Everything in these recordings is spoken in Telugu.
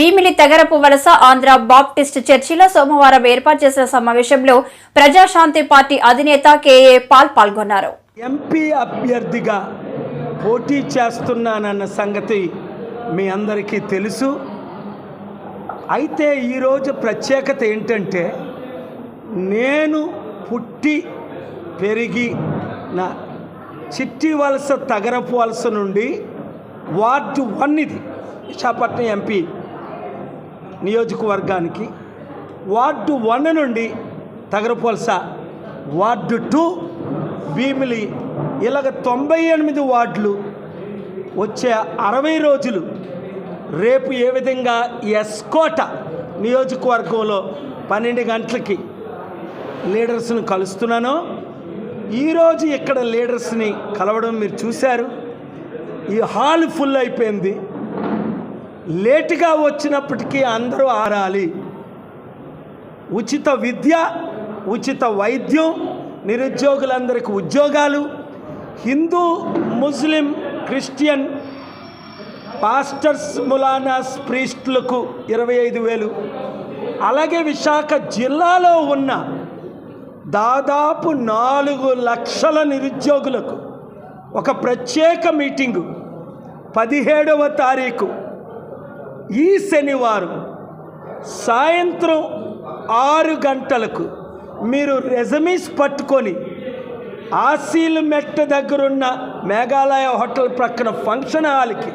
భీమిలి తెగరపు వలస ఆంధ్ర బాప్టిస్ట్ చర్చిలో సోమవారం ఏర్పాటు చేసిన సమావేశంలో ప్రజాశాంతి పార్టీ అధినేత కేఏ పాల్ పాల్గొన్నారు. ఎంపీ అభ్యర్థిగా పోటీ చేస్తున్నానన్న సంగతి మీ అందరికీ తెలుసు. అయితే ఈరోజు ప్రత్యేకత ఏంటంటే నేను పుట్టి పెరిగి నా చిట్టి వలస తగరపు వలస నుండి వార్డు వన్ ఇది విశాఖపట్నం ఎంపీ నియోజకవర్గానికి వార్డు వన్ నుండి తగరపోల్స వార్డు టూ భీమిలి ఇలాగ తొంభై ఎనిమిది వార్డులు వచ్చే అరవై రోజులు రేపు ఏ విధంగా ఎస్కోట నియోజకవర్గంలో పన్నెండు గంటలకి లీడర్స్ను కలుస్తున్నానో ఈరోజు ఇక్కడ లీడర్స్ని కలవడం మీరు చూశారు. ఈ హాల్ ఫుల్ అయిపోయింది. లేటుగా వచ్చినప్పటికీ అందరూ ఆరాలి. ఉచిత విద్య ఉచిత వైద్యం నిరుద్యోగులందరికీ ఉద్యోగాలు. హిందూ ముస్లిం క్రిస్టియన్ పాస్టర్స్ ములానాస్ ప్రీస్టులకు ఇరవై ఐదు వేలు. అలాగే విశాఖ జిల్లాలో ఉన్న దాదాపు నాలుగు లక్షల నిరుద్యోగులకు ఒక ప్రత్యేక మీటింగు పదిహేడవ తారీఖు. ఈ శనివారం సాయంత్రం ఆరు గంటలకు మీరు రెజమీస్ పట్టుకొని ఆసీల్ మెట్ట దగ్గరున్న మేఘాలయ హోటల్ ప్రక్కన ఫంక్షన్ హాల్కి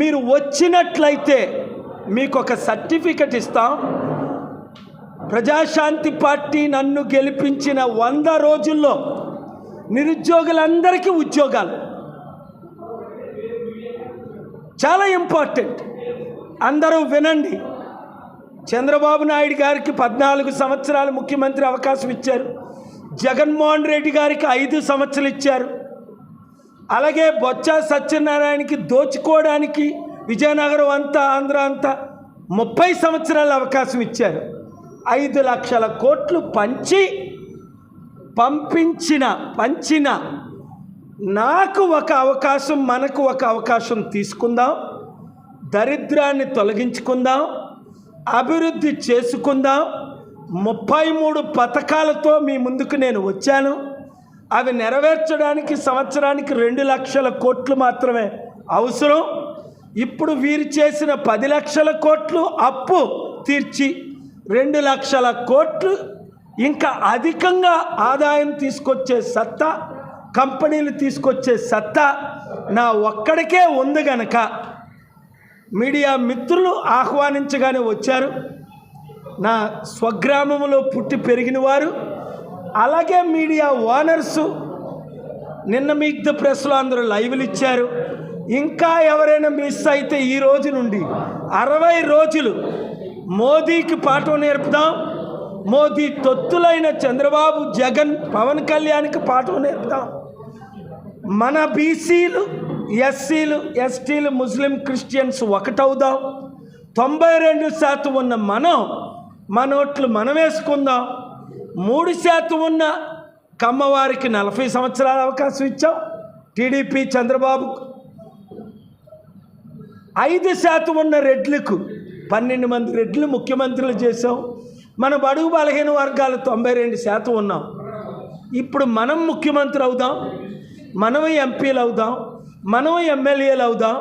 మీరు వచ్చినట్లయితే మీకు ఒక సర్టిఫికెట్ ఇస్తాం. ప్రజాశాంతి పార్టీ నన్ను గెలిపించిన వంద రోజుల్లో నిరుద్యోగులందరికీ ఉద్యోగాలు. చాలా ఇంపార్టెంట్. అందరూ వినండి. చంద్రబాబు నాయుడు గారికి పద్నాలుగు సంవత్సరాలు ముఖ్యమంత్రి అవకాశం ఇచ్చారు. జగన్మోహన్ రెడ్డి గారికి ఐదు సంవత్సరాలు ఇచ్చారు. అలాగే బొత్స సత్యనారాయణకి దోచుకోవడానికి విజయనగరం అంతా ఆంధ్ర అంతా ముప్పై సంవత్సరాల అవకాశం ఇచ్చారు. ఐదు లక్షల కోట్లు పంచి పంపించిన పంచిన నాకు ఒక అవకాశం మనకు ఒక అవకాశం తీసుకుందాం. దరిద్రాన్ని తొలగించుకుందాం అభివృద్ధి చేసుకుందాం. ముప్పై మూడు పథకాలతో మీ ముందుకు నేను వచ్చాను. అవి నెరవేర్చడానికి సంవత్సరానికి రెండు లక్షల కోట్లు మాత్రమే అవసరం. ఇప్పుడు వీరు చేసిన పది లక్షల కోట్లు అప్పు తీర్చి రెండు లక్షల కోట్లు ఇంకా అధికంగా ఆదాయం తీసుకొచ్చే సత్తా కంపెనీలు తీసుకొచ్చే సత్తా నా ఒక్కడికే ఉంది గనక. మీడియా మిత్రులు ఆహ్వానించగానే వచ్చారు. నా స్వగ్రామంలో పుట్టి పెరిగిన వారు అలాగే మీడియా ఓనర్సు నిన్న మీక్ ద ప్రెస్లో అందరూ లైవ్లు ఇచ్చారు. ఇంకా ఎవరైనా మిస్ అయితే ఈ రోజు నుండి అరవై రోజులు మోదీకి పాఠం నేర్పుదాం. మోదీ తొత్తులైన చంద్రబాబు జగన్ పవన్ కళ్యాణ్కి పాఠం నేర్పుదాం. మన బీసీలు ఎస్సీలు ఎస్టీలు ముస్లిం క్రిస్టియన్స్ ఒకటవుదాం. తొంభై రెండు శాతం ఉన్న మనం మనోట్లు మనం వేసుకుందాం. మూడు శాతం ఉన్న కమ్మవారికి నలభై సంవత్సరాల అవకాశం ఇచ్చాం. టీడీపీ చంద్రబాబు. ఐదు శాతం ఉన్న రెడ్లకు పన్నెండు మంది రెడ్లు ముఖ్యమంత్రులు చేసాం మన బడుగు బలహీన వర్గాలు తొంభై రెండు శాతం ఉన్నాం. ఇప్పుడు మనం ముఖ్యమంత్రి అవుదాం. మనం ఎంపీలు అవుదాం. మనం ఎమ్మెల్యేలు అవుదాం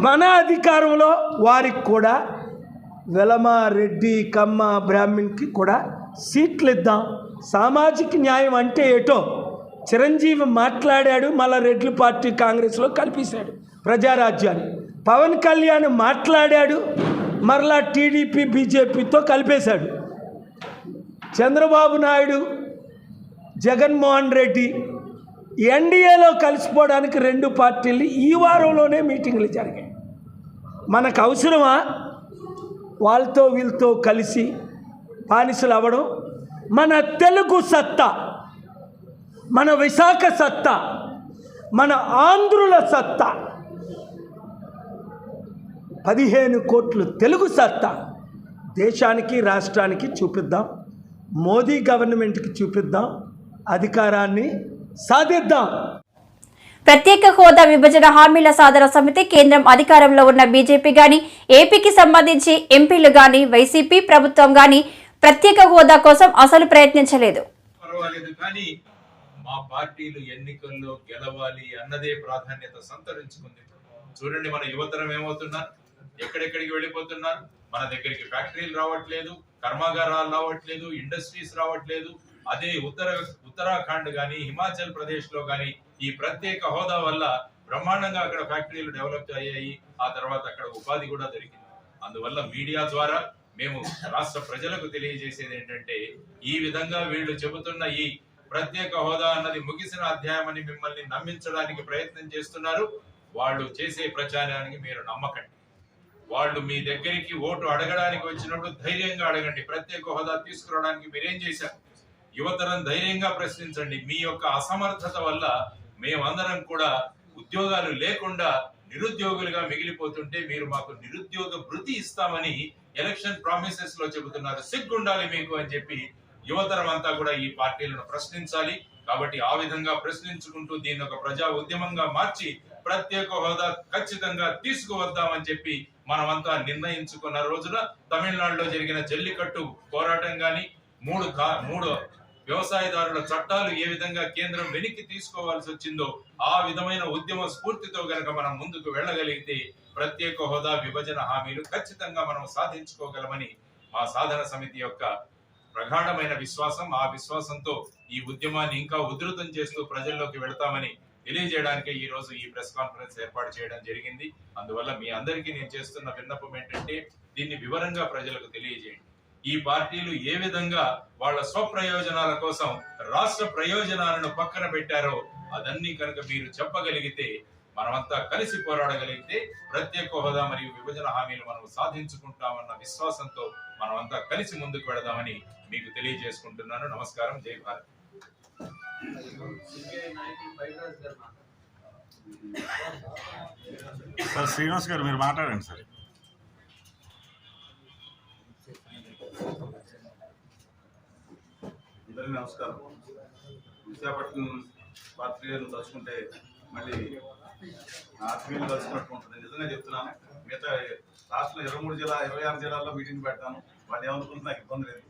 మన అధికారంలో వారికి కూడా వెలమ రెడ్డి కమ్మ బ్రాహ్మణ్కి కూడా సీట్లు ఇద్దాం సామాజిక న్యాయం అంటే ఏటో? చిరంజీవి మాట్లాడాడు మళ్ళా రెడ్లు పార్టీ కాంగ్రెస్లో కల్పించాడు ప్రజారాజ్యాన్ని. పవన్ కళ్యాణ్ మాట్లాడాడు మరలా టీడీపీ బీజేపీతో కలిపేశాడు. చంద్రబాబు నాయుడు జగన్మోహన్ రెడ్డి ఎన్డీఏలో కలిసిపోవడానికి రెండు పార్టీలు ఈ వారంలోనే మీటింగ్లు జరిగాయి. మనకు అవసరమా? వాళ్ళతో వీళ్ళతో కలిసి బానిసలు అవ్వడం? మన తెలుగు సత్తా మన విశాఖ సత్తా మన ఆంధ్రుల సత్తా పదిహేను కోట్లు తెలుగు సత్తా దేశానికి రాష్ట్రానికి చూపిద్దాం. మోదీ గవర్నమెంట్కి చూపిద్దాం. అధికారాన్ని సాధిద్దాం. ప్రత్యేక హోదా విభజన హామీల సాధన సమితి కేంద్రం అధికారంలో ఉన్న బీజేపీ గాని ఏపీకి సంబంధించి ఎంపీలు గాని వైసీపీ ప్రభుత్వం గాని ప్రత్యేక హోదా కోసం అసలు ప్రయత్నించలేదు. పర్వాలేదు కానీ మా పార్టీలు ఎన్నికల్లో గెలవాలి అన్నదే ప్రాధాన్యత సంతరించుకుంది. చూడండి మన యువతరం ఏమవుతున్నారు? ఎక్కడెక్కడికి వెళ్ళిపోతున్నారు? మన దగ్గరికి ఫ్యాక్టరీలు రావట్లేదు కర్మాగారాలు రావట్లేదు ఇండస్ట్రీస్ రావట్లేదు. అదే ఉత్తర ఉత్తరాఖండ్ గాని హిమాచల్ ప్రదేశ్లో కానీ ఈ ప్రత్యేక హోదా వల్ల బ్రహ్మాండంగా అక్కడ ఫ్యాక్టరీలు డెవలప్ అయ్యాయి. ఆ తర్వాత అక్కడ ఉపాధి కూడా దొరికింది. అందువల్ల మీడియా ద్వారా మేము రాష్ట్ర ప్రజలకు తెలియజేసేది ఏంటంటే ఈ విధంగా వీళ్ళు చెబుతున్న ఈ ప్రత్యేక హోదా అన్నది ముగిసిన అధ్యాయం అని మిమ్మల్ని నమ్మించడానికి ప్రయత్నం చేస్తున్నారు. వాళ్ళు చేసే ప్రచారానికి మీరు నమ్మకండి. వాళ్ళు మీ దగ్గరికి ఓటు అడగడానికి వచ్చినప్పుడు ధైర్యంగా అడగండి. ప్రత్యేక హోదా తీసుకురావడానికి మీరేం చేశారు? యువతరం ధైర్యంగా ప్రశ్నించండి. మీ యొక్క అసమర్థత వల్ల మేమందరం కూడా ఉద్యోగాలు లేకుండా నిరుద్యోగులుగా మిగిలిపోతుంటే మీరు మాకు నిరుద్యోగ భృతి ఇస్తామని ఎలక్షన్ ప్రామిసెస్లో చెబుతున్నారు. సిగ్గుండాలి మీకు అని చెప్పి యువతరం అంతా కూడా ఈ పార్టీలను ప్రశ్నించాలి. కాబట్టి ఆ విధంగా ప్రశ్నించుకుంటూ దీన్ని ఒక ప్రజా ఉద్యమంగా మార్చి ప్రత్యేక హోదా ఖచ్చితంగా తీసుకువద్దామని చెప్పి మనమంతా నిర్ణయించుకున్న రోజున తమిళనాడులో జరిగిన జల్లికట్టు పోరాటం గాని మూడు కా- మూడు వ్యవసాయదారుల చట్టాలు ఏ విధంగా కేంద్రం వెనక్కి తీసుకోవాల్సి వచ్చిందో ఆ విధమైన ఉద్యమ స్ఫూర్తితో గనక మనం ముందుకు వెళ్ళగలిగితే ప్రత్యేక హోదా విభజన హామీలు ఖచ్చితంగా మనం సాధించుకోగలమని మా సాధన సమితి యొక్క ప్రగాఢమైన విశ్వాసం ఆ విశ్వాసంతో ఈ ఉద్యమాన్ని ఇంకా ఉధృతం చేస్తూ ప్రజల్లోకి వెళతామని తెలియజేయడానికి ఈ రోజు ఈ ప్రెస్ కాన్ఫరెన్స్ ఏర్పాటు చేయడం జరిగింది. అందువల్ల మీ అందరికీ నేను చేస్తున్న విన్నపం ఏంటంటే దీన్ని వివరంగా ప్రజలకు తెలియజేయండి. ఈ పార్టీలు ఏ విధంగా వాళ్ళ స్వప్రయోజనాల కోసం రాష్ట్ర ప్రయోజనాలను పక్కన పెట్టారో అదన్నీ కనుక మీరు చెప్పగలిగితే మనమంతా కలిసి పోరాడగలిగితే ప్రత్యేక హోదా మరియు విభజన హామీలు మనం సాధించుకుంటామన్న విశ్వాసంతో మనమంతా కలిసి ముందుకు వెళదామని మీకు తెలియజేసుకుంటున్నాను. నమస్కారం. జై భారత్. సార్ శ్రీనివాస్ గారు మీరు మాట్లాడండి సార్. అందరికీ నమస్కారం. విశాఖపట్నం పాత్రికేయులను తలుచుకుంటే మళ్ళీ ఆత్మీయులు తలుచుకున్నట్టు ఉంటుంది. నిజంగా చెప్తున్నాను మిగతా రాష్ట్రంలో ఇరవై మూడు జిల్లా ఇరవై ఆరు జిల్లాల్లో మీటింగ్ పెడతాను. వాళ్ళు ఏమనుకుంటున్నా నాకు ఇబ్బంది లేదు.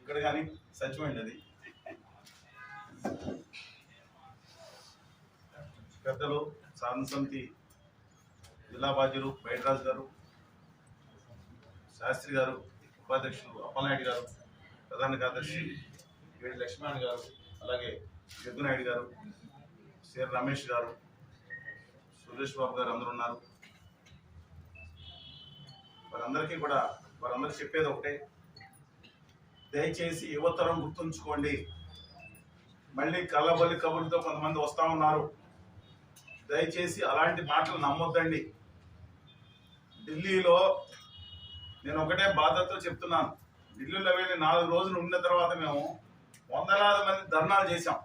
ఇక్కడ కానీ సత్యమైంది అది. పెద్దలు సాధన సమితి జిల్లా బాధ్యులు బయటరాజు గారు శాస్త్రి గారు ఉపాధ్యక్షులు అప్పలనాయుడు గారు ప్రధాన కార్యదర్శి వేడి లక్ష్మణ్ గారు అలాగే జగ్గునాయుడు గారు సిఆర్ రమేష్ గారు సురేష్ బాబు గారు అందరూ ఉన్నారు. వారందరికీ కూడా వారందరికీ చెప్పేది ఒకటే. దయచేసి యువతరం గుర్తుంచుకోండి. మళ్ళీ కళ్ళబొల్లి కబుర్లతో కొంతమంది వస్తా ఉన్నారు. దయచేసి అలాంటి మాటలు నమ్మొద్దండి. ఢిల్లీలో నేను ఒకటే బాధతో చెప్తున్నాను. ఢిల్లీలో వెళ్ళి నాలుగు రోజులు ఉన్న తర్వాత మేము వందలాది మంది ధర్నాలు చేశాం.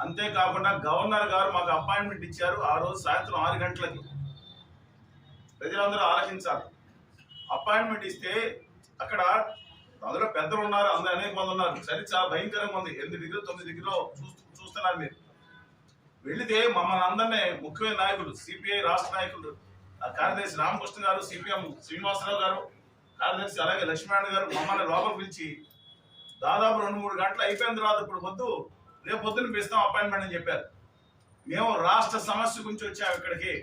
అంతేకాకుండా గవర్నర్ గారు మాకు అపాయింట్మెంట్ ఇచ్చారు ఆ రోజు సాయంత్రం ఆరు గంటలకి. ప్రజలందరూ ఆలోచించాలి అపాయింట్మెంట్ ఇస్తే అక్కడ అందులో పెద్దలు ఉన్నారు అందరూ అనేక మంది ఉన్నారు. చలి చాలా భయంకరంగా ఉంది. ఎనిమిది డిగ్రీలు తొమ్మిది డిగ్రీలో చూస్తున్నారు మీరు. వెళితే మమ్మల్ని అందరినీ ముఖ్యమైన నాయకులు సిపిఐ రాష్ట్ర నాయకులు కార్యదర్శి రామకృష్ణ గారు సిపిఎం శ్రీనివాసరావు గారు కార్యదర్శి అలాగే లక్ష్మీనారాయణ గారు మమ్మల్ని లోపల పిలిచి దాదాపు రెండు మూడు గంటలు అయిపోయిన తర్వాత ఇప్పుడు పొద్దు రేపు పొద్దున్న పిస్తాం అపాయింట్మెంట్ అని చెప్పారు. మేము రాష్ట్ర సమస్య గురించి వచ్చాము ఇక్కడికి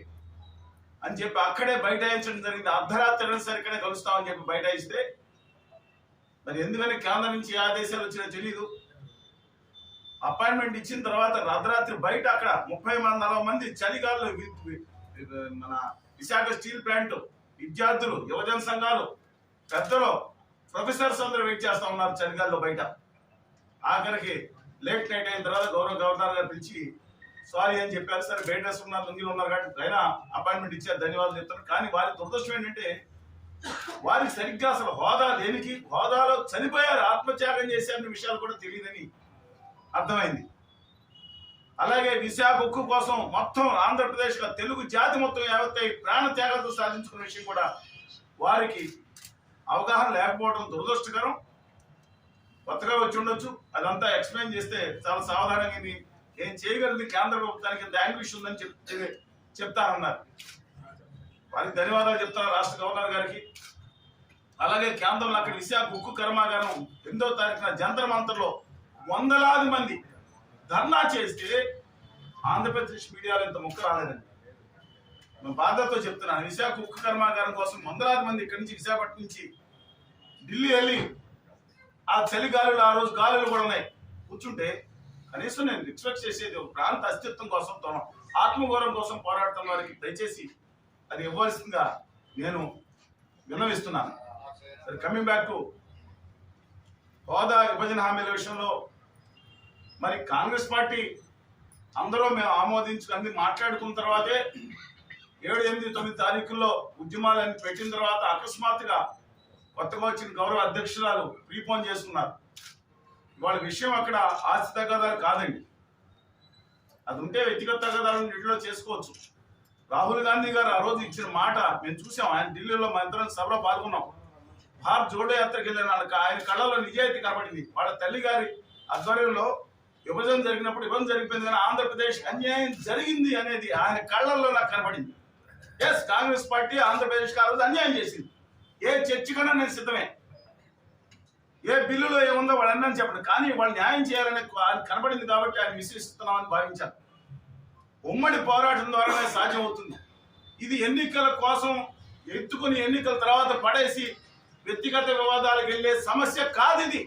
అని చెప్పి అక్కడే బైఠాయించడం జరిగింది. అర్ధరాత్రి అయినా సరే ఇక్కడే కలుస్తామని చెప్పి బైఠాయిస్తే మరి ఎందుకని కేంద్రం నుంచి ఆదేశాలు వచ్చినా తెలియదు అపాయింట్మెంట్ ఇచ్చిన తర్వాత అర్ధరాత్రి బయట అక్కడ ముప్పై మంది నలభై మంది చలిగాల్లో మన విశాఖ స్టీల్ ప్లాంట్ విద్యార్థులు యువజన సంఘాలు పెద్దలు ప్రొఫెసర్స్ అందరూ వెయిట్ చేస్తా ఉన్నారు చలిగాల్లో బయట. ఆఖరికి లేట్ నైట్ అయిన తర్వాత గౌరవ గవర్నర్ గారు పిలిచి సారీ అని చెప్పారు. సరే బయట ఉన్నారు లుంగిలు ఉన్నారు కాబట్టి అయినా అపాయింట్మెంట్ ఇచ్చారు ధన్యవాదాలు చెప్తారు కానీ వారి దురదృష్టం ఏంటంటే వారికి సరిగ్గా అసలు హోదా దేనికి? హోదాలో చనిపోయారు ఆత్మత్యాగం చేశారనే విషయాలు కూడా తెలియదని అర్థమైంది. అలాగే విశాఖ ఉక్కు కోసం మొత్తం ఆంధ్రప్రదేశ్ తెలుగు జాతి మొత్తం యావత్తై ప్రాణ త్యాగాలతో సాధించుకున్న విషయం కూడా వారికి అవగాహన లేకపోవడం దురదృష్టకరం. కొత్తగా వచ్చి ఉండొచ్చు. అదంతా ఎక్స్ప్లెయిన్ చేస్తే చాలా సావధానంగా ఇది ఏం చేయగలిగింది కేంద్ర ప్రభుత్వానికి ఇంత యాంగ్విష్ ఉందని చెప్తే చెప్తానన్నారు. వారికి ధన్యవాదాలు చెప్తాను రాష్ట్ర గవర్నర్ గారికి. అలాగే కేంద్రంలో అక్కడ విశాఖ ఉక్కు కర్మాగారం ఎనిమిదో తారీఖున జంతర్ మంతర్లో వందలాది మంది ధర్నా చేస్తే ఆంధ్రప్రదేశ్ మీడియాలో ఇంత ముక్క రాలేదండి. నేను బాధతో చెప్తున్నాను విశాఖ ఉక్కు కర్మాగారం కోసం వందలాది మంది ఇక్కడి నుంచి విశాఖపట్నం నుంచి ఢిల్లీ వెళ్ళి ఆ చలి గాలులు ఆ రోజు గాలులు కూడా ఉన్నాయి. కూర్చుంటే కనీసం నేను రిక్వెస్ట్ చేసేది ఒక ప్రాంత అస్తిత్వం కోసం తన ఆత్మగౌరవం కోసం పోరాడుతున్న వారికి దయచేసి అది ఇవ్వాల్సిందిగా నేను విన్నవిస్తున్నాను. కమింగ్ బ్యాక్ టు హోదా విభజన హామీల విషయంలో మరి కాంగ్రెస్ పార్టీ అందరూ మేము ఆమోదించు మాట్లాడుకున్న తర్వాతే ఏడు ఎనిమిది తొమ్మిది తారీఖుల్లో ఉద్యమాలన్నీ పెట్టిన తర్వాత అకస్మాత్తుగా కొత్తగా వచ్చిన గౌరవ అధ్యక్షురాలు ప్రీపోన్ చేసుకున్నారు వాళ్ళ విషయం అక్కడ ఆస్తి తగాదాలు కాదండి. అది ఉంటే వ్యక్తిగత తగాదాలను ఇంట్లో చేసుకోవచ్చు. రాహుల్ గాంధీ గారు ఆ రోజు ఇచ్చిన మాట మేము చూసాం. ఆయన ఢిల్లీలో మా ఇద్దరం సభలో పాల్గొన్నాం. భారత్ జోడో యాత్రకి వెళ్ళిన ఆయన కళ్ళలో నిజాయితీ కనబడింది. వాళ్ళ తల్లి గారి ఆధ్వర్యంలో విభజన జరిగినప్పుడు విభజన జరిగిపోయింది కానీ ఆంధ్రప్రదేశ్ అన్యాయం జరిగింది అనేది ఆయన కళ్ళల్లో నాకు కనబడింది. ఎస్ కాంగ్రెస్ పార్టీ ఆంధ్రప్రదేశ్ ఆ రోజు అన్యాయం చేసింది. ఏ చర్చకన్నా నేను సిద్ధమే. ఏ బిల్లులో ఏముందో వాళ్ళు అన్నీ చెప్పండి కానీ వాళ్ళు న్యాయం చేయాలని ఆయన కనబడింది కాబట్టి ఆయన విశ్వసిస్తున్నామని భావించారు ఉమ్మడి పోరాటం ద్వారానే సాధ్యమవుతుంది. ఇది ఎన్నికల కోసం ఎత్తుకుని ఎన్నికల తర్వాత పడేసి వ్యక్తిగత వివాదాలకు వెళ్ళే సమస్య కాదు ఇది.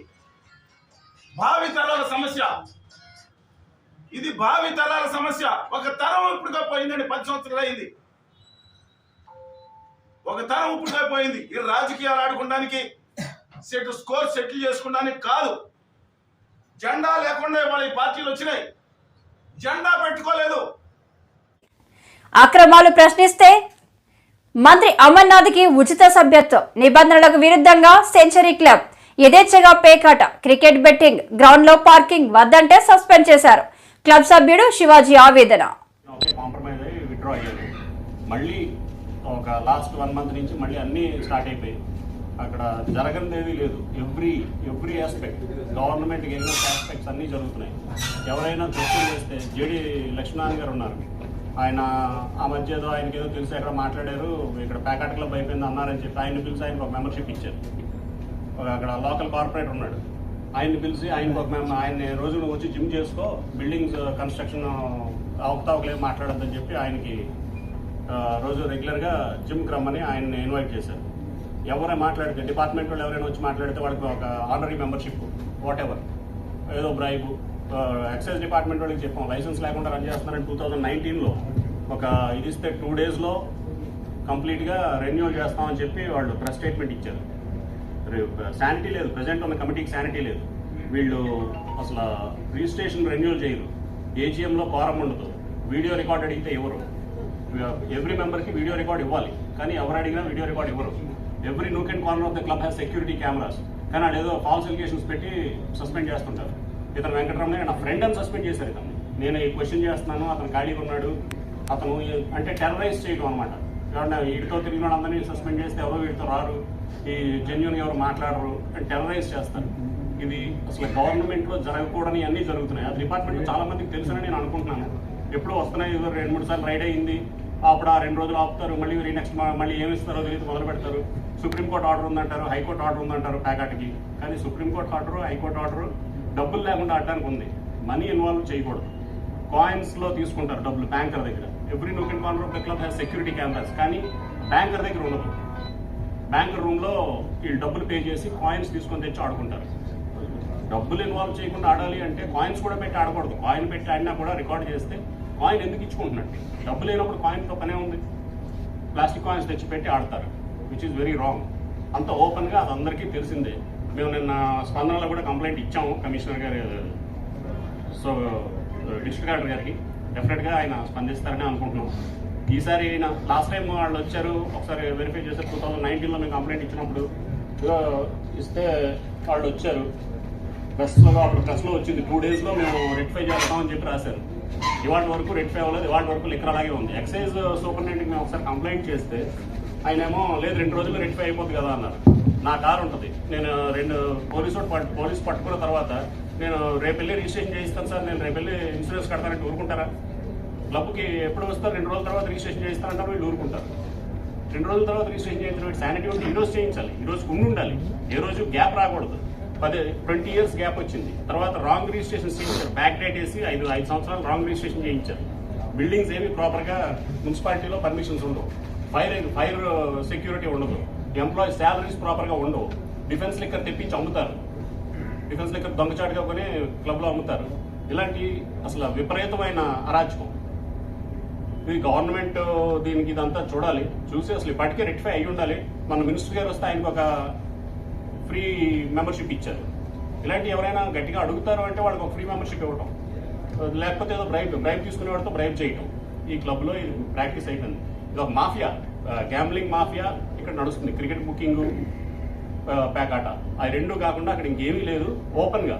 భావితరాల సమస్య. ఇది భావి తరాల సమస్య. ఒక తరం ఇప్పుడుగా పోయిందండి పది సంవత్సరాలు అయింది. ఒక తరం ఇప్పుడుగా పోయింది. ఈ రాజకీయాలు ఆడుకోవడానికి సెట్ స్కోర్ సెటిల్ చేసుకోవడానికి కాదు. జెండా లేకుండా ఇవాళ ఈ పార్టీలు వచ్చినాయి. జెండా పెట్టుకోలేదు. అక్రమాలు ప్రశ్నిస్తే మంత్రి అమర్నాథ్కి ఉచిత సభ్యత్వం నిబంధనలకు విరుద్ధంగా సెంచరీ క్లబ్ యథేచ్ఛగా పేకాట క్రికెట్ బెట్టింగ్ గ్రౌండ్లో పార్కింగ్ వద్దంటే సస్పెండ్ చేశారు. క్లబ్ సభ్యుడు శివాజీ ఆవేదన. కాంప్రమైజ్ అయ్యి విత్డ్రా మళ్ళీ ఒక లాస్ట్ వన్ మంత్ నుంచి మళ్ళీ అన్నీ స్టార్ట్ అయిపోయాయి. అక్కడ జరగనిదేది లేదు. ఎవ్రీ ఎవ్రీ ఆస్పెక్ట్ గవర్నమెంట్ ఎన్నో ఆస్పెక్ట్స్ అన్నీ జరుగుతున్నాయి. ఎవరైనా క్వశ్చన్ చేస్తే జేడి లక్ష్మీనారాయణ గారు ఉన్నారు. ఆయన ఆ మధ్య ఏదో ఆయనకి ఏదో తెలిసి అక్కడ మాట్లాడారు ఇక్కడ ప్యాకెట్ క్లబ్ అయిపోయింది అన్నారని చెప్పి ఆయన పిలిచి ఆయనకు ఒక మెంబర్షిప్ ఇచ్చారు. ఒక అక్కడ లోకల్ కార్పొరేటర్ ఉన్నాడు. ఆయన్ని పిలిచి ఆయనకు ఒక మేము ఆయన రోజు నువ్వు వచ్చి జిమ్ చేసుకో బిల్డింగ్స్ కన్స్ట్రక్షన్ అవకతవకలేం మాట్లాడద్దని చెప్పి ఆయనకి రోజు రెగ్యులర్గా జిమ్కి రమ్మని ఆయన్ని ఇన్వైట్ చేశారు. ఎవరైనా మాట్లాడితే డిపార్ట్మెంట్ వాళ్ళు ఎవరైనా వచ్చి మాట్లాడితే వాళ్ళకి ఒక ఆనరీ మెంబర్షిప్ వాట్ ఎవర్ ఏదో బ్రైబు ఎక్సైజ్ డిపార్ట్మెంట్ వాళ్ళకి చెప్పాం. లైసెన్స్ లేకుండా రన్ చేస్తున్నారని టూ థౌజండ్ నైన్టీన్లో ఒక ఇది ఇస్తే టూ డేస్లో కంప్లీట్గా రెన్యూల్ చేస్తామని చెప్పి వాళ్ళు ప్రెస్ స్టేట్మెంట్ ఇచ్చారు. శానిటీ లేదు. ప్రజెంట్ ఉన్న కమిటీకి శానిటీ లేదు. వీళ్ళు అసలు రిజిస్ట్రేషన్ రెన్యూల్ చేయరు. ఏజీఎంలో ఫారం ఉండదు. వీడియో రికార్డ్ అడిగితే ఎవరు? ఎవ్రీ మెంబర్కి వీడియో రికార్డ్ ఇవ్వాలి. కానీ ఎవరు అడిగినా వీడియో రికార్డ్ ఇవ్వరు. Every nook and corner of the club has security cameras కానీ అదేదో ఫాల్స్ ఎలిగేషన్స్ పెట్టి సస్పెండ్ చేస్తుంటారు. ఇతను వెంకటరమణ నా ఫ్రెండ్ అని సస్పెండ్ చేశారు ఇతను నేను ఈ క్వశ్చన్ చేస్తున్నాను అతను ఖాళీగా ఉన్నాడు. అతను అంటే టెర్రరైజ్ చేయడం అనమాట ఎవరన్నా వీడితో తిరిగిన అందరినీ సస్పెండ్ చేస్తే ఎవరో వీడితో రారు. ఈ జెన్యున్ ఎవరు మాట్లాడరు టెర్రరైజ్ చేస్తారు. ఇది అసలు గవర్నమెంట్లో జరగకూడని అన్నీ జరుగుతున్నాయి. అది డిపార్ట్మెంట్ చాలా మందికి తెలుసని నేను అనుకుంటున్నాను. ఎప్పుడూ వస్తున్నాయి ఏదో రెండు మూడు సార్లు రైడ్ అయింది. అప్పుడు ఆ రెండు రోజులు ఆపుతారు మళ్ళీ నెక్స్ట్ మళ్ళీ ఏమి ఇస్తారో తెలియదు మొదలు పెడతారు. సుప్రీంకోర్టు ఆర్డర్ ఉందంటారు హైకోర్టు ఆర్డర్ ఉందంటారు ప్యాకాట్కి. కానీ సుప్రీంకోర్టు ఆర్డర్ హైకోర్టు ఆర్డర్ డబ్బులు లేకుండా ఆడడానికి ఉంది. మనీ ఇన్వాల్వ్ చేయకూడదు. కాయిన్స్లో తీసుకుంటారు డబ్బులు బ్యాంకర్ దగ్గర. Every nook and corner of the club has security cameras. కానీ బ్యాంకర్ దగ్గర ఉండదు. బ్యాంక్ రూమ్లో వీళ్ళు డబ్బులు పే చేసి కాయిన్స్ తీసుకొని తెచ్చి ఆడుకుంటారు. డబ్బులు ఇన్వాల్వ్ చేయకుండా ఆడాలి అంటే కాయిన్స్ కూడా పెట్టి ఆడకూడదు. కాయిన్ పెట్టి ఆడినా కూడా రికార్డ్ చేస్తే కాయిన్ ఎందుకు ఇచ్చుకుంటున్నట్టు డబ్బు లేనప్పుడు కాయిన్తో పనే ఉంది. ప్లాస్టిక్ కాయిన్స్ తెచ్చి పెట్టి ఆడతారు విచ్ ఈస్ వెరీ రాంగ్ అంత ఓపెన్గా అది అందరికీ తెలిసిందే. మేము నిన్న స్పందనలో కూడా కంప్లైంట్ ఇచ్చాము కమిషనర్ గారు సో డిస్ట్రిక్ట్ కలెక్టర్ గారికి. డెఫినెట్గా ఆయన స్పందిస్తారని అనుకుంటున్నాం. ఈసారి లాస్ట్ టైం వాళ్ళు వచ్చారు ఒకసారి వెరిఫై చేశారు. టూ థౌసండ్ నైన్టీన్లో మేము కంప్లైంట్ ఇచ్చినప్పుడు ఇస్తే వాళ్ళు వచ్చారు. ప్రెస్లో అప్పుడు ప్రెస్లో వచ్చింది. టూ డేస్లో మేము రెక్టిఫై చేస్తామని చెప్పి రాశారు. ఇవాటి వరకు రెక్టిఫై అవ్వలేదు. ఇవాటి వరకు లిక్కర్ అలాగే ఉంది. ఎక్సైజ్ సూపరింటెండెంట్కి మేము ఒకసారి కంప్లైంట్ చేస్తే ఆయన ఏమో లేదు రెండు రోజుల్లో రెక్టిఫై అయిపోతుంది కదా అన్నారు. నా కారు ఉంటుంది. నేను రెండు పోలీసు పట్టు పోలీసు పట్టుకున్న తర్వాత నేను రేపు వెళ్ళి రిజిస్ట్రేషన్ చేయిస్తాను సార్. నేను రేపు వెళ్ళి ఇన్సూరెన్స్ కడతానంటే ఊరుకుంటారా? క్లబ్కి ఎప్పుడు వస్తారు? రెండు రోజుల తర్వాత రిజిస్ట్రేషన్ చేయిస్తానంటారు వీళ్ళు ఊరుకుంటారు. రెండు రోజుల తర్వాత రిజిస్ట్రేషన్ చేయించిన శానిటీ ఉంటే ఈ రోజు చేయించాలి. ఈ రోజు ఉండి ఉండాలి. ఏ రోజు గ్యాప్ రాకూడదు. పది ట్వంటీ ఇయర్స్ గ్యాప్ వచ్చింది. తర్వాత రాంగ్ రిజిస్ట్రేషన్ చేయించారు బ్యాక్ డేట్ వేసి ఐదు ఐదు సంవత్సరాలు రాంగ్ రిజిస్ట్రేషన్ చేయించారు. బిల్డింగ్స్ ఏవి ప్రాపర్గా మున్సిపాలిటీలో పర్మిషన్స్ ఉండవు. ఫైర్ ఫైర్ సెక్యూరిటీ ఉండదు. ఎంప్లాయీ శాలరీస్ ప్రాపర్గా ఉండవు. డిఫెన్స్ లిక్కర్ తెప్పించి అమ్ముతారు. డిఫెన్స్ లిక్కర్ దొంగచాటుగా కొని క్లబ్లో అమ్ముతారు. ఇలాంటి అసలు విపరీతమైన అరాచకం. ఇది గవర్నమెంట్ దీనికి ఇదంతా చూడాలి. చూసి అసలు ఇప్పటికే రెక్టిఫై అయి ఉండాలి. మన మినిస్టర్ గారు వస్తే ఆయనకు ఒక ఫ్రీ మెంబర్షిప్ ఇచ్చారు. ఇలాంటి ఎవరైనా గట్టిగా అడుగుతారు అంటే వాళ్ళకి ఒక ఫ్రీ మెంబర్షిప్ ఇవ్వటం. లేకపోతే ఏదో బ్రైబ్ బ్రైబ్ తీసుకునే వాడితో బ్రైబ్ చేయటం. ఈ క్లబ్లో ఇది ప్రాక్టీస్ అయిపోయింది. ఇది ఒక మాఫియా గ్యాంబ్లింగ్ మాఫియా ఇక్కడ నడుస్తుంది. క్రికెట్ బుకింగ్ ప్యాకాట. ఆ రెండు కాకుండా అక్కడ ఇంకేమీ లేదు. ఓపెన్గా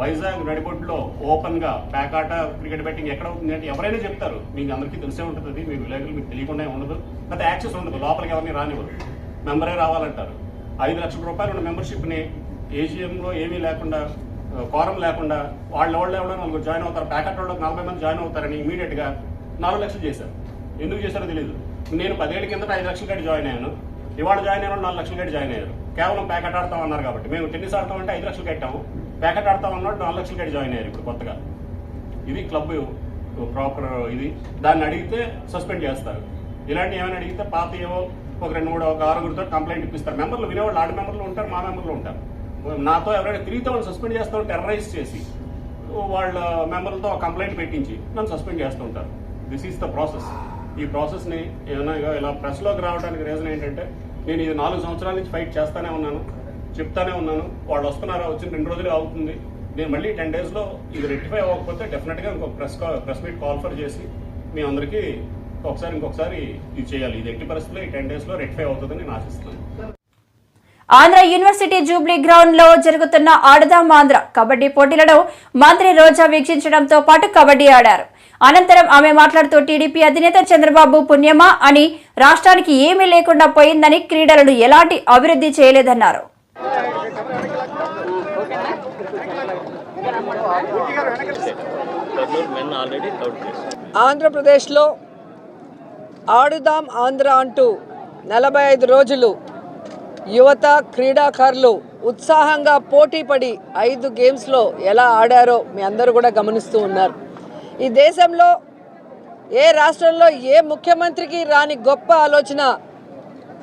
వైజాగ్ నడిబొడ్లో ఓపెన్గా ప్యాకాట క్రికెట్ బెట్టింగ్ ఎక్కడ అవుతుంది అంటే ఎవరైనా చెప్తారు. మీకు అందరికీ తెలిసే ఉంటుంది అది మీ విలేకరులు మీకు తెలియకుండా ఉండదు. లేకపోతే యాక్సెస్ ఉండదు లోపలికి ఎవరిని రానివ్వరు. మెంబరే రావాలంటారు. ఐదు లక్షల రూపాయలు ఉన్న మెంబర్షిప్ని ఏజీఎంలో ఏమీ లేకుండా కోరం లేకుండా వాళ్ళు ఎవరో నలుగురు జాయిన్ అవుతారు. ప్యాకెట్ వాళ్ళకి నలభై మంది జాయిన్ అవుతారని ఇమీడియట్గా నాలుగు లక్షలు చేశారు. ఎందుకు చేశారో తెలియదు నేను పదేళ్ళ కిందట ఐదు లక్షల కట్టి జాయిన్ అయ్యాను. ఇవాళ జాయిన్ అయిన నాలుగు లక్షలు కట్టి జాయిన్ అయ్యారు. కేవలం ప్యాకెట్ ఆడతాం అన్నారు కాబట్టి. మేము టెన్నిస్ ఆడతాం అంటే ఐదు లక్షలు కట్టాము. ప్యాకెట్ ఆడతాం అన్నాడు నాలుగు లక్షలు కట్టి జాయిన్ అయ్యారు ఇప్పుడు కొత్తగా. ఇది క్లబ్ ప్రాపర్ ఇది. దాన్ని అడిగితే సస్పెండ్ చేస్తారు. ఇలాంటి ఏమైనా అడిగితే పాత ఏవో ఒక రెండు మూడు ఒక ఆరుగురితో కంప్లైంట్ ఇప్పిస్తారు. మెంబర్లు వినేవాళ్ళు ఆడ మెంబర్లు ఉంటారు మా మెంబర్లు ఉంటారు. నాతో ఎవరైనా తిరిగితే వాళ్ళు సస్పెండ్ చేస్తాం టెర్రరైజ్ చేసి వాళ్ళ మెంబర్లతో కంప్లైంట్ పెట్టించి నన్ను సస్పెండ్ చేస్తూ ఉంటారు. దిస్ ఈస్ ద ప్రాసెస్ ఈ ప్రాసెస్ని ఏమైనా ఇలా ప్రెస్లోకి రావడానికి రీజన్ ఏంటంటే నేను ఇది నాలుగు సంవత్సరాల నుంచి ఫైట్ చేస్తానే ఉన్నాను. చెప్తానే ఉన్నాను. వాళ్ళు వస్తున్నారా వచ్చిన రెండు రోజులే అవుతుంది. నేను మళ్ళీ టెన్ డేస్లో ఇది రెక్టిఫై అవ్వకపోతే డెఫినెట్గా ఇంకొక ప్రెస్ ప్రెస్ మీట్ కాల్ఫర్ చేసి మీ అందరికీ ఒకసారి ఇంకొకసారి ఇది చేయాలి. ఇది ఎట్టి పరిస్థితుల్లో ఈ టెన్ డేస్లో రెక్టిఫై అవుతుందని నేను ఆశిస్తున్నాను. ఆంధ్ర యూనివర్సిటీ జూబ్లీ గ్రౌండ్లో జరుగుతున్న ఆడదాం ఆంధ్ర కబడ్డీ పోటీలను మంత్రి రోజా వీక్షించడంతో పాటు కబడ్డీ ఆడారు. అనంతరం ఆమె మాట్లాడుతూ టీడీపీ అధినేత చంద్రబాబు పుణ్యమా అని రాష్ట్రానికి ఏమీ లేకుండా పోయిందని క్రీడలను ఎలాంటి అభివృద్ధి చేయలేదన్నారు. ఆంధ్రప్రదేశ్లో ఆడుదాం ఆంధ్ర అంటూ నలభై ఐదు రోజులు యువత క్రీడాకారులు ఉత్సాహంగా పోటీపడి ఐదు గేమ్స్లో ఎలా ఆడారో మీ అందరూ కూడా గమనిస్తూ ఉన్నారు. ఈ దేశంలో ఏ రాష్ట్రంలో ఏ ముఖ్యమంత్రికి రాని గొప్ప ఆలోచన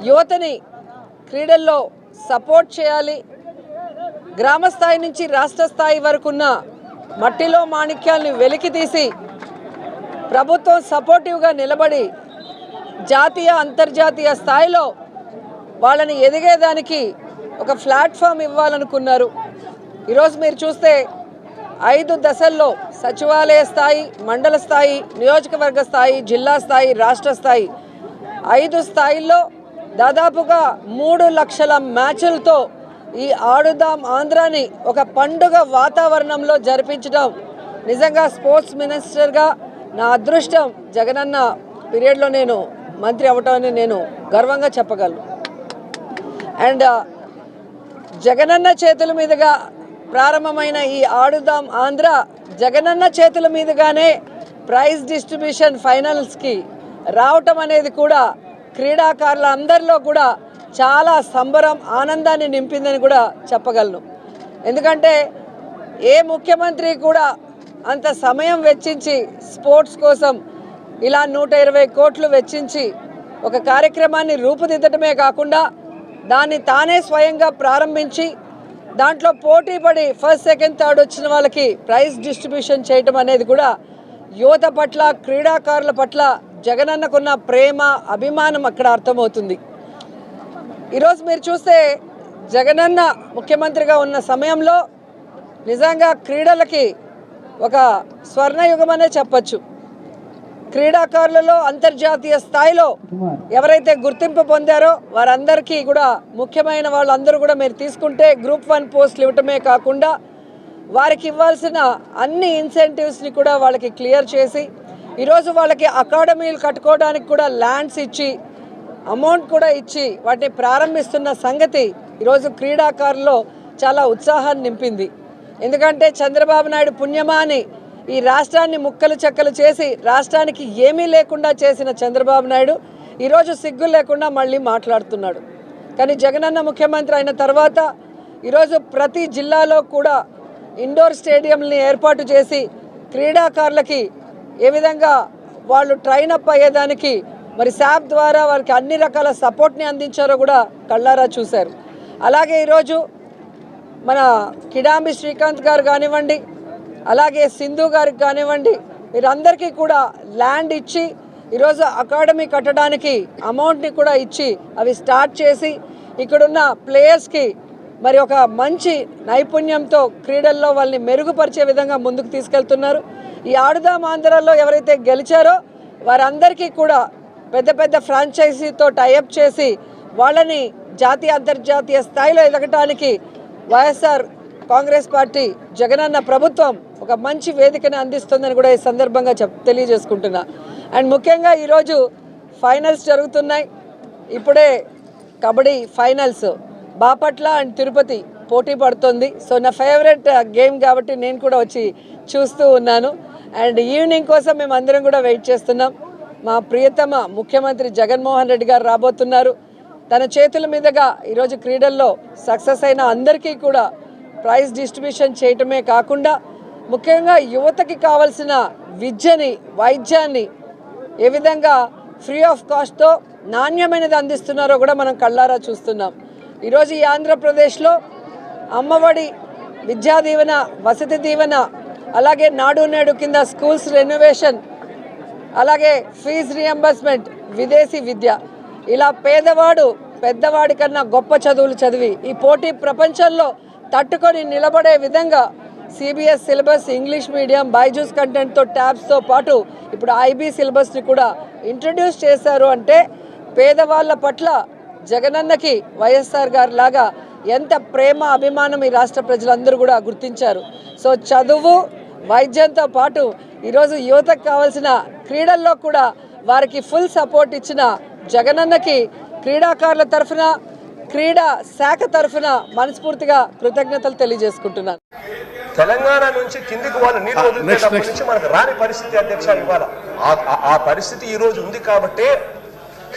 యువతని క్రీడల్లో సపోర్ట్ చేయాలి. గ్రామ స్థాయి నుంచి రాష్ట్ర స్థాయి వరకున్న మట్టిలో మాణిక్యాల్ని వెలికి తీసి ప్రభుత్వం సపోర్టివ్గా నిలబడి జాతీయ అంతర్జాతీయ స్థాయిలో వాళ్ళని ఎదిగేదానికి ఒక ప్లాట్ఫామ్ ఇవ్వాలనుకున్నారు. ఈరోజు మీరు చూస్తే ఐదు దశల్లో సచివాలయ స్థాయి మండల స్థాయి నియోజకవర్గ స్థాయి జిల్లా స్థాయి రాష్ట్ర స్థాయి ఐదు స్థాయిల్లో దాదాపుగా మూడు లక్షల మ్యాచ్లతో ఈ ఆడుదాం ఆంధ్రాని ఒక పండుగ వాతావరణంలో జరిపించడం. నిజంగా స్పోర్ట్స్ మినిస్టర్గా నా అదృష్టం జగనన్న పీరియడ్లో నేను మంత్రి అవ్వటమని నేను గర్వంగా చెప్పగలను. అండ్ జగనన్న చేతుల మీదుగా ప్రారంభమైన ఈ ఆడుదాం ఆంధ్ర జగనన్న చేతుల మీదుగానే ప్రైజ్ డిస్ట్రిబ్యూషన్ ఫైనల్స్కి రావటం అనేది కూడా క్రీడాకారుల అందరిలో కూడా చాలా సంబరం ఆనందాన్ని నింపిందని కూడా చెప్పగలను. ఎందుకంటే ఏ ముఖ్యమంత్రి కూడా అంత సమయం వెచ్చించి స్పోర్ట్స్ కోసం ఇలా నూట ఇరవై కోట్లు వెచ్చించి ఒక కార్యక్రమాన్ని రూపుదిద్దటమే కాకుండా దాన్ని తానే స్వయంగా ప్రారంభించి దాంట్లో పోటీ పడి ఫస్ట్ సెకండ్ థర్డ్ వచ్చిన వాళ్ళకి ప్రైజ్ డిస్ట్రిబ్యూషన్ చేయటం అనేది కూడా యువత పట్ల క్రీడాకారుల పట్ల జగనన్నకున్న ప్రేమ అభిమానం అక్కడ అర్థమవుతుంది. ఈరోజు మీరు చూస్తే జగనన్న ముఖ్యమంత్రిగా ఉన్న సమయంలో నిజంగా క్రీడలకి ఒక స్వర్ణయుగం అనే చెప్పచ్చు. క్రీడాకారులలో అంతర్జాతీయ స్థాయిలో ఎవరైతే గుర్తింపు పొందారో వారందరికీ కూడా ముఖ్యమైన వాళ్ళందరూ కూడా మీరు తీసుకుంటే గ్రూప్ వన్ పోస్టులు ఇవ్వటమే కాకుండా వారికి ఇవ్వాల్సిన అన్ని ఇన్సెంటివ్స్ని కూడా వాళ్ళకి క్లియర్ చేసి ఈరోజు వాళ్ళకి అకాడమీలు కట్టుకోవడానికి కూడా ల్యాండ్స్ ఇచ్చి అమౌంట్ కూడా ఇచ్చి వాటిని ప్రారంభిస్తున్న సంగతి ఈరోజు క్రీడాకారుల్లో చాలా ఉత్సాహాన్ని నింపింది. ఎందుకంటే చంద్రబాబు నాయుడు పుణ్యమా అని ఈ రాష్ట్రాన్ని ముక్కలు చెక్కలు చేసి రాష్ట్రానికి ఏమీ లేకుండా చేసిన చంద్రబాబు నాయుడు ఈరోజు సిగ్గు లేకుండా మళ్ళీ మాట్లాడుతున్నాడు. కానీ జగనన్న ముఖ్యమంత్రి అయిన తర్వాత ఈరోజు ప్రతి జిల్లాలో కూడా ఇండోర్ స్టేడియంని ఏర్పాటు చేసి క్రీడాకారులకి ఏ విధంగా వాళ్ళు ట్రైన్ అప్ అయ్యేదానికి మరి శాప్ ద్వారా వారికి అన్ని రకాల సపోర్ట్ని అందించారో కూడా కళ్ళారా చూశారు. అలాగే ఈరోజు మన కిడాంబి శ్రీకాంత్ గారు కానివ్వండి అలాగే సింధు గారికి కానివ్వండి వీరందరికీ కూడా ల్యాండ్ ఇచ్చి ఈరోజు అకాడమీ కట్టడానికి అమౌంట్ని కూడా ఇచ్చి అవి స్టార్ట్ చేసి ఇక్కడున్న ప్లేయర్స్కి మరి ఒక మంచి నైపుణ్యంతో క్రీడల్లో వాళ్ళని మెరుగుపరిచే విధంగా ముందుకు తీసుకెళ్తున్నారు. ఈ ఆడుదాం ఆంధ్రాలో ఎవరైతే గెలిచారో వారందరికీ కూడా పెద్ద పెద్ద ఫ్రాంచైజీతో టైఅప్ చేసి వాళ్ళని జాతీయ అంతర్జాతీయ స్థాయిలో ఎదగటానికి వైఎస్ఆర్ కాంగ్రెస్ పార్టీ జగనన్న ప్రభుత్వం ఒక మంచి వేదికను అందిస్తుందని కూడా ఈ సందర్భంగా చెప్ తెలియజేసుకుంటున్నా. అండ్ ముఖ్యంగా ఈరోజు ఫైనల్స్ జరుగుతున్నాయి. ఇప్పుడే కబడ్డీ ఫైనల్స్. బాపట్ల అండ్ తిరుపతి పోటీ పడుతుంది. సో నా ఫేవరెట్ గేమ్ కాబట్టి నేను కూడా వచ్చి చూస్తూ ఉన్నాను. అండ్ ఈవినింగ్ కోసం మేము అందరం కూడా వెయిట్ చేస్తున్నాం. మా ప్రియతమ ముఖ్యమంత్రి జగన్మోహన్ రెడ్డి గారు రాబోతున్నారు. తన చేతుల మీదుగా ఈరోజు క్రీడల్లో సక్సెస్ అయిన అందరికీ కూడా ప్రైజ్ డిస్ట్రిబ్యూషన్ చేయటమే కాకుండా ముఖ్యంగా యువతకి కావలసిన విద్యని వైద్యాన్ని ఏ విధంగా ఫ్రీ ఆఫ్ కాస్ట్తో నాణ్యమైనది అందిస్తున్నారో కూడా మనం కళ్ళారా చూస్తున్నాం. ఈరోజు ఈ ఆంధ్రప్రదేశ్లో అమ్మఒడి విద్యా దీవెన వసతి దీవెన అలాగే నాడు నేడు కింద స్కూల్స్ రెనోవేషన్ అలాగే ఫీజు రియంబర్స్మెంట్ విదేశీ విద్య. ఇలా పేదవాడు పెద్దవాడి కన్నా గొప్ప చదువులు చదివి ఈ పోటీ ప్రపంచంలో తట్టుకొని నిలబడే విధంగా CBS syllabus English medium Byju's కంటెంట్తో ట్యాబ్స్తో పాటు ఇప్పుడు ఐబీ సిలబస్ని కూడా ఇంట్రడ్యూస్ చేశారు అంటే పేదవాళ్ళ పట్ల జగనన్నకి వైఎస్ఆర్ గారి లాగా ఎంత ప్రేమ అభిమానం ఈ రాష్ట్ర ప్రజలందరూ కూడా గుర్తించారు. సో చదువు వైద్యంతో పాటు ఈరోజు యువతకు కావాల్సిన క్రీడల్లో కూడా వారికి ఫుల్ సపోర్ట్ ఇచ్చిన జగనన్నకి క్రీడాకారుల తరఫున క్రీడా శాఖ తరఫున మనస్ఫూర్తిగా కృతజ్ఞతలు తెలియజేసుకుంటున్నాను. తెలంగాణ నుంచి కిందికి వాళ్ళు నీళ్ళు వదిలినప్పటి నుంచి మనకు రాని పరిస్థితి అధ్యక్ష ఇవాళ. ఆ- ఆ- ఆ పరిస్థితి ఈ రోజు ఉంది కాబట్టే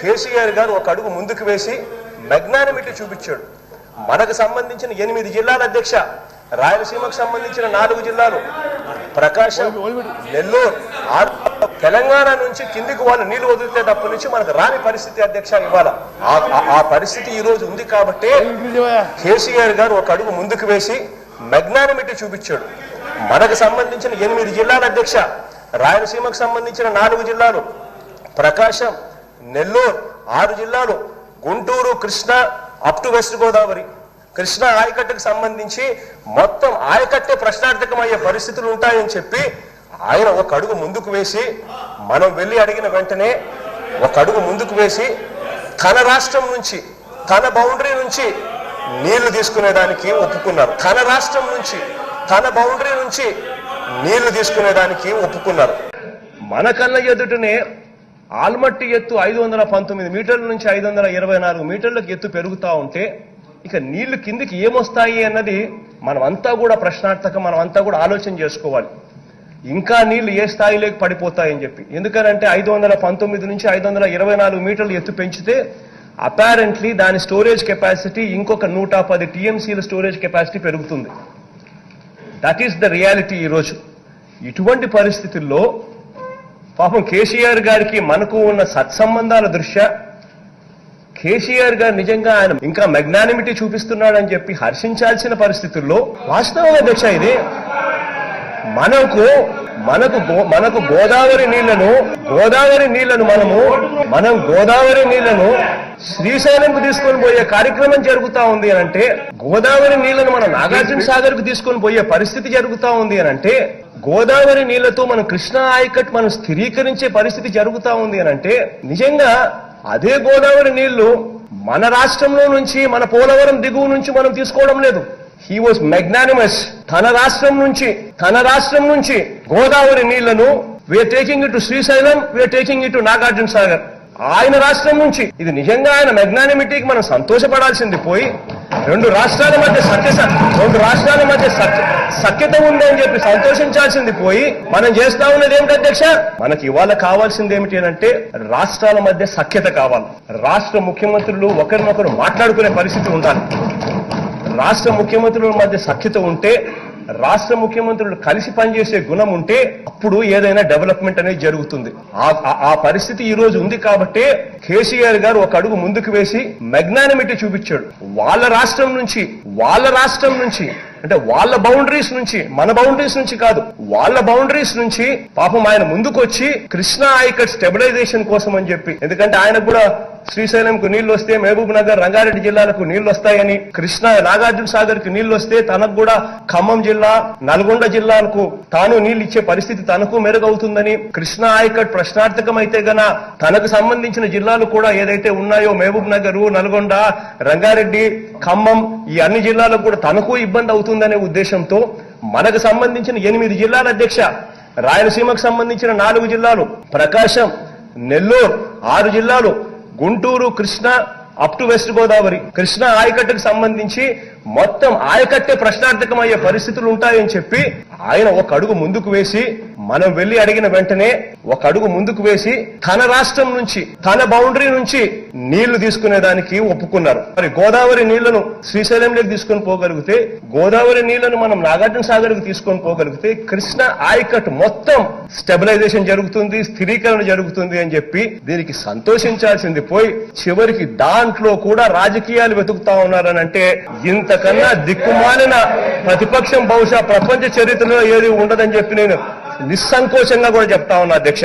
కేసీఆర్ గారు ఒక అడుగు ముందుకు వేసి మెగ్నానిమిటీ చూపించాడు. మనకు సంబంధించిన ఎనిమిది జిల్లాల అధ్యక్ష రాయలసీమకు సంబంధించిన నాలుగు జిల్లాలు ప్రకాశం నెల్లూరు తెలంగాణ నుంచి కిందికి వాళ్ళు నీళ్ళు వదిలితేటప్పటి నుంచి మనకు రాని పరిస్థితి అధ్యక్ష ఇవాళ. ఆ పరిస్థితి ఈ రోజు ఉంది కాబట్టే కేసీఆర్ గారు ఒక అడుగు ముందుకు వేసి మెగ్నానిమిటీ చూపించాడు. మనకు సంబంధించిన ఎనిమిది జిల్లాల అధ్యక్ష రాయలసీమకు సంబంధించిన నాలుగు జిల్లాలు ప్రకాశం నెల్లూరు ఆరు జిల్లాలు Guntur Krishna up to West Godavari. Krishna ఆయకట్టుకు సంబంధించి మొత్తం ఆయకట్టే ప్రశ్నార్థకమయ్యే పరిస్థితులు ఉంటాయని చెప్పి ఆయన ఒక అడుగు ముందుకు వేసి మనం వెళ్ళి అడిగిన వెంటనే ఒక అడుగు ముందుకు వేసి తన రాష్ట్రం నుంచి తన బౌండరీ నుంచి నీళ్ళు తీసుకునేదానికి ఒప్పుకున్నారు. తన రాష్ట్రం నుంచి తన బౌండరీ నుంచి నీళ్ళు తీసుకునేదానికి ఒప్పుకున్నారు. మన కళ్ళ ఎదుటనే ఆల్మట్టి ఎత్తు ఐదు వందల పంతొమ్మిది మీటర్ల నుంచి ఐదు వందల ఇరవై నాలుగు మీటర్లకు ఎత్తు పెరుగుతూ ఉంటే ఇక నీళ్ళు కిందికి ఏమొస్తాయి అన్నది మనమంతా కూడా ప్రశ్నార్థకం మనం అంతా కూడా ఆలోచన చేసుకోవాలి. ఇంకా నీళ్ళు ఏ స్థాయిలోకి పడిపోతాయని చెప్పి. ఎందుకనంటే ఐదు వందల పంతొమ్మిది నుంచి ఐదు వందల ఇరవై నాలుగు మీటర్లు ఎత్తు పెంచితే అపారెంట్లీ దాని స్టోరేజ్ కెపాసిటీ ఇంకొక నూట పది టీఎంసీల స్టోరేజ్ కెపాసిటీ పెరుగుతుంది. దట్ ఈస్ ద రియాలిటీ ఈరోజు ఇటువంటి పరిస్థితుల్లో పాపం కేసీఆర్ గారికి మనకు ఉన్న సత్సంబంధాల దృష్ట్యా కేసీఆర్ గారు నిజంగా ఆయన ఇంకా మెగ్నానిమిటీ చూపిస్తున్నాడని చెప్పి హర్షించాల్సిన పరిస్థితుల్లో వాస్తవం అధ్యక్ష ఇది. మనకు మనకు మనకు గోదావరి నీళ్ళను గోదావరి నీళ్ళను మనము మనం గోదావరి నీళ్ళను శ్రీశైలంకు తీసుకొని పోయే కార్యక్రమం జరుగుతా ఉంది అని అంటే గోదావరి నీళ్ళను మనం నాగార్జున సాగర్కు తీసుకొని పోయే పరిస్థితి జరుగుతా ఉంది అని అంటే గోదావరి నీళ్ళతో మనం కృష్ణా ఆయకట్ మనం స్థిరీకరించే పరిస్థితి జరుగుతా ఉంది అని అంటే నిజంగా అదే గోదావరి నీళ్ళు మన రాష్ట్రంలో నుంచి మన పోలవరం దిగువ నుంచి మనం తీసుకోవడం లేదు. హీ వాజ్ మెగ్నానిమస్ తన రాష్ట్రం నుంచి తన రాష్ట్రం నుంచి గోదావరి నీళ్ళను we are taking it Srisailam we are taking it Nagarjuna Sagar ఆయన రాష్ట్రం నుంచి. ఇది నిజంగా ఆయన మెగ్నానిమిటీకి మనం సంతోషపడాల్సింది పోయి రెండు రాష్ట్రాల మధ్య సత్య రెండు రాష్ట్రాల మధ్య సత్య సఖ్యత ఉంది అని చెప్పి సంతోషించాల్సింది పోయి మనం చేస్తా ఉన్నది ఏమిటి అధ్యక్ష? మనకి ఇవాళ కావాల్సింది ఏమిటి అని అంటే రాష్ట్రాల మధ్య సఖ్యత కావాలి. రాష్ట్ర ముఖ్యమంత్రులు ఒకరినొకరు మాట్లాడుకునే పరిస్థితి ఉండాలి. రాష్ట్ర ముఖ్యమంత్రుల మధ్య సఖ్యత ఉంటే రాష్ట్ర ముఖ్యమంత్రులు కలిసి పనిచేసే గుణం ఉంటే అప్పుడు ఏదైనా డెవలప్మెంట్ అనేది జరుగుతుంది. ఆ- పరిస్థితి ఈ రోజు ఉంది కాబట్టే కేసీఆర్ గారు ఒక అడుగు ముందుకు వేసి మెగ్నానిమిటీ చూపించాడు. వాళ్ళ రాష్ట్రం నుంచి వాళ్ళ రాష్ట్రం నుంచి అంటే వాళ్ళ బౌండరీస్ నుంచి మన బౌండరీస్ నుంచి కాదు వాళ్ళ బౌండరీస్ నుంచి పాపం ఆయన ముందుకు వచ్చి కృష్ణా ఐకట్ స్టెబిలైజేషన్ కోసం అని చెప్పి ఎందుకంటే ఆయనకు కూడా శ్రీశైలంకు నీళ్ళు వస్తే మహబూబ్ నగర్ రంగారెడ్డి జిల్లాలకు నీళ్ళు వస్తాయని కృష్ణా నాగార్జున సాగర్కి నీళ్ళు వస్తే తనకు కూడా ఖమ్మం జిల్లా నల్గొండ జిల్లాలకు తాను నీళ్ళు ఇచ్చే పరిస్థితి తనకు మెరుగవుతుందని కృష్ణా ఆయకట్ ప్రశ్నార్థకమైతే గన తనకు సంబంధించిన జిల్లాలు కూడా ఏదైతే ఉన్నాయో మహబూబ్ నగర్ నల్గొండ రంగారెడ్డి ఖమ్మం ఈ అన్ని జిల్లాలకు కూడా తనకు ఇబ్బంది అవుతుందనే ఉద్దేశంతో మనకు సంబంధించిన ఎనిమిది జిల్లాల అధ్యక్ష రాయలసీమకు సంబంధించిన నాలుగు జిల్లాలు ప్రకాశం నెల్లూరు ఆరు జిల్లాలు Guntur Krishna up to West Godavari Krishna ఆయకట్టుకు సంబంధించి మొత్తం ఆయకట్టే ప్రశ్నార్థకమయ్యే పరిస్థితులు ఉంటాయని చెప్పి ఆయన ఒక అడుగు ముందుకు వేసి మనం వెళ్ళి అడిగిన వెంటనే ఒక అడుగు ముందుకు వేసి తన రాష్ట్రం నుంచి తన బౌండరీ నుంచి నీళ్ళు తీసుకునేదానికి ఒప్పుకున్నారు. మరి గోదావరి నీళ్ళను శ్రీశైలంలోకి తీసుకొని పోగలిగితే గోదావరి నీళ్ళను మనం నాగార్జున సాగర్కు తీసుకొని పోగలిగితే కృష్ణ ఆయకట్ మొత్తం స్టెబిలైజేషన్ జరుగుతుంది స్థిరీకరణ జరుగుతుంది అని చెప్పి దీనికి సంతోషించాల్సింది పోయి చివరికి దాంట్లో కూడా రాజకీయాలు వెతుకుతా ఉన్నారని అంటే ఇంత ఇంతకన్నా దిక్కుమాలిన ప్రతిపక్షం బహుశా ప్రపంచ చరిత్రలో ఏది ఉండదని చెప్పి నేను నిస్సంకోచంగా కూడా చెప్తా ఉన్నా అధ్యక్ష.